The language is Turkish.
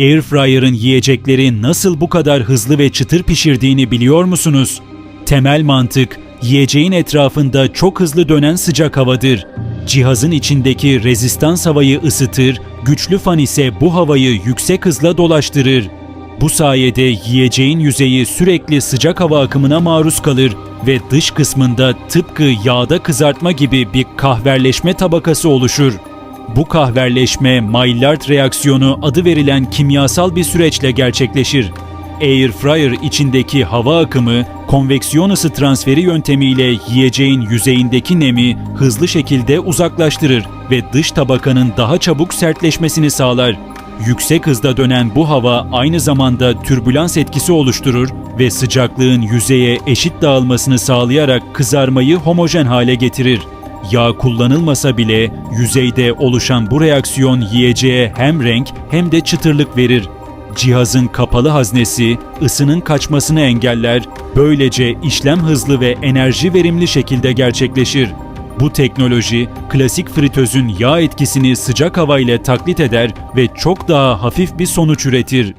Airfryer'ın yiyecekleri nasıl bu kadar hızlı ve çıtır pişirdiğini biliyor musunuz? Temel mantık, yiyeceğin etrafında çok hızlı dönen sıcak havadır. Cihazın içindeki rezistans havayı ısıtır, güçlü fan ise bu havayı yüksek hızla dolaştırır. Bu sayede yiyeceğin yüzeyi sürekli sıcak hava akımına maruz kalır ve dış kısmında tıpkı yağda kızartma gibi bir kahverleşme tabakası oluşur. Bu kahverleşme Maillard reaksiyonu adı verilen kimyasal bir süreçle gerçekleşir. Air fryer içindeki hava akımı konveksiyon ısı transferi yöntemiyle yiyeceğin yüzeyindeki nemi hızlı şekilde uzaklaştırır ve dış tabakanın daha çabuk sertleşmesini sağlar. Yüksek hızda dönen bu hava aynı zamanda türbülans etkisi oluşturur ve sıcaklığın yüzeye eşit dağılmasını sağlayarak kızarmayı homojen hale getirir. Yağ kullanılmasa bile yüzeyde oluşan bu reaksiyon yiyeceğe hem renk hem de çıtırlık verir. Cihazın kapalı haznesi ısının kaçmasını engeller, böylece işlem hızlı ve enerji verimli şekilde gerçekleşir. Bu teknoloji klasik fritözün yağ etkisini sıcak hava ile taklit eder ve çok daha hafif bir sonuç üretir.